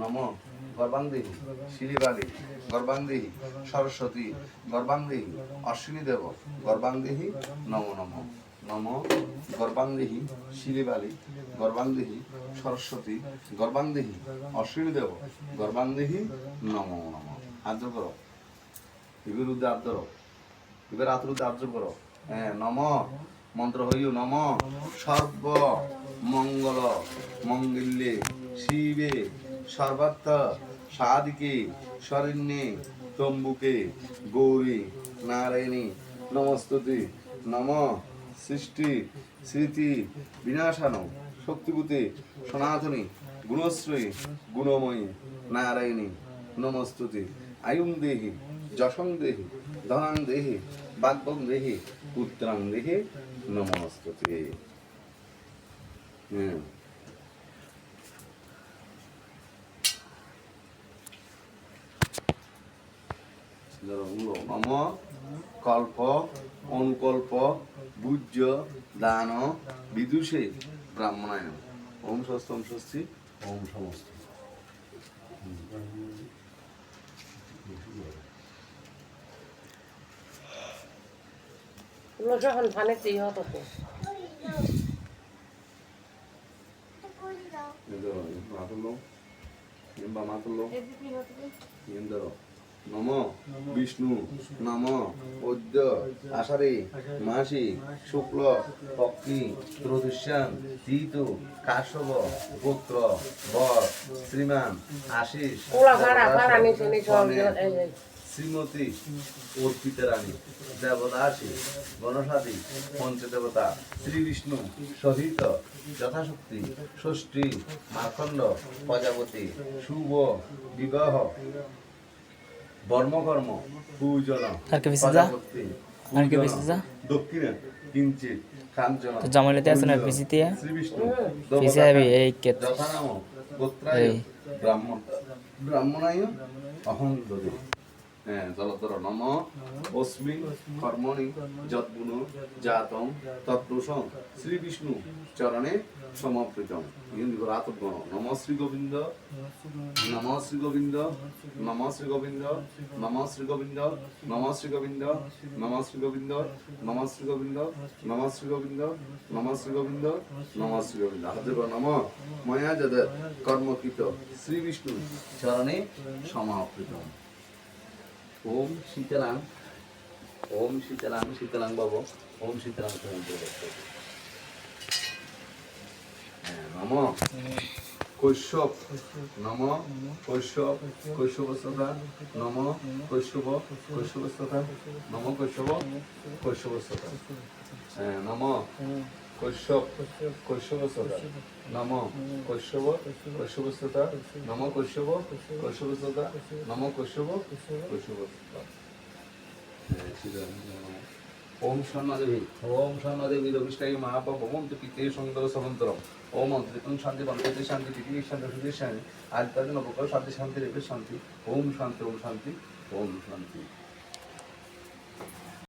নম গর্বাঙ্গদেহী শিলিবালি গর্বাঙ্গদেহী সরস্বতী গর্বাঙ্গদেহী অশ্বিনী দেব গর্বাঙ্গদেহী নম নম নম গর্বাঙ্গদেহী শিলিবালি গর্বাঙ্গদেহী সরস্বতী গর্বাঙ্গদেহী অশ্বিনী দেব গর্বাঙ্গদেহী নম নম। আদ্র করো। এবার উদ্দে আদ্র এবার আত্র উদ্দে আদ্র করো। হ্যাঁ নম। মন্ত্র হইও নম। সর্ব মঙ্গল মঙ্গল্যে শিবে সর্বত্র সাদিকে শরণ্যে তম্বুকে গৌরী নারায়ণী নমস্তুতি নম সৃষ্টি স্মৃতি বিনাশান শক্তিভূতে সনাতনী গুণশ্রী গুণময়ী নারায়ণী নমস্তুতি আয়ুং দেহি যশং দেহি ধনাং দেহি বাগ্বং দেহি পুত্রাং দেহি নমস্তুতি। হুম নম কল্প অনুকল্প বুজ্য দান বিদুষে ব্রাহ্মণায় ওম স্বস্তি ওম স্বস্তি। ওম সমস্ত। যখন ধানের চেয়ে হতো কিংবা মাতুলো ইন্দ্র নম বিষ্ণু নম অদ্য আষাঢ়ে মাসি শুক্ল পক্ষী ত্রদুষ্যান তৃত কাশ্যপ পুত্র বর শ্রীমান আশিস শ্রীমতী অর্পিতা রানী দেবদাসী গণসাদী পঞ্চদেবতা শ্রীবিষ্ণু সহিত যথাশক্তি ষষ্ঠী মার্কণ্ড প্রজাপতি শুভ বিবাহ বর্মকর্ম পূজন দক্ষিণে কিঞ্চিত জামালিতে আছে না পিসিতে পিসি হবে এই কেত ব্রাহ্মণ ব্রাহ্মণায় অহং জলতর নম অস্মি কর্মণি যদ্গুণ জাতম তৎপুরুষম শ্রী বিষ্ণু চরণে সমর্পিতম নম শ্রী গোবিন্দ নম শ্রী গোবিন্দ নম শ্রী গোবিন্দ নম শ্রী গোবিন্দ নম শ্রী গোবিন্দ নম শ্রী গোবিন্দ নম শ্রী গোবিন্দ নম শ্রী গোবিন্দ নম শ্রী গোবিন্দ নম শ্রী গোবিন্দ হাত জোড় নম ময়া যদ কর্মকৃত শ্রী বিষ্ণু চরণে সমাপ্রিত ওম শীতলাং ওম শীতলাং শীতলাং বাবু, ওম শীতলাং সমুদ্র হ্যাঁ, নম। কৈশ্যপ নম। কৈশ্যপ কৈশ্যবস্ততা নম। কৈশ্যব কৈশ্যবস্ততা নম কৈশ্যব কৈশ্যবস্ততা হ্যাঁ, নম। ওম স্বর্ণদেবী ওম স্বর্ণদেবী রবিষ্টাই মহাপাপ ওম তু সুন্দর সমন্তরম ওম অন্তরিকং শান্তি বন্ধুতে শান্তি পৃথিবী শান্তি সুধীর শান্তি আজ তাদের নবকাল শান্তি শান্তি রেবে শান্তি। ওম শান্তি ওম শান্তি ওম শান্তি।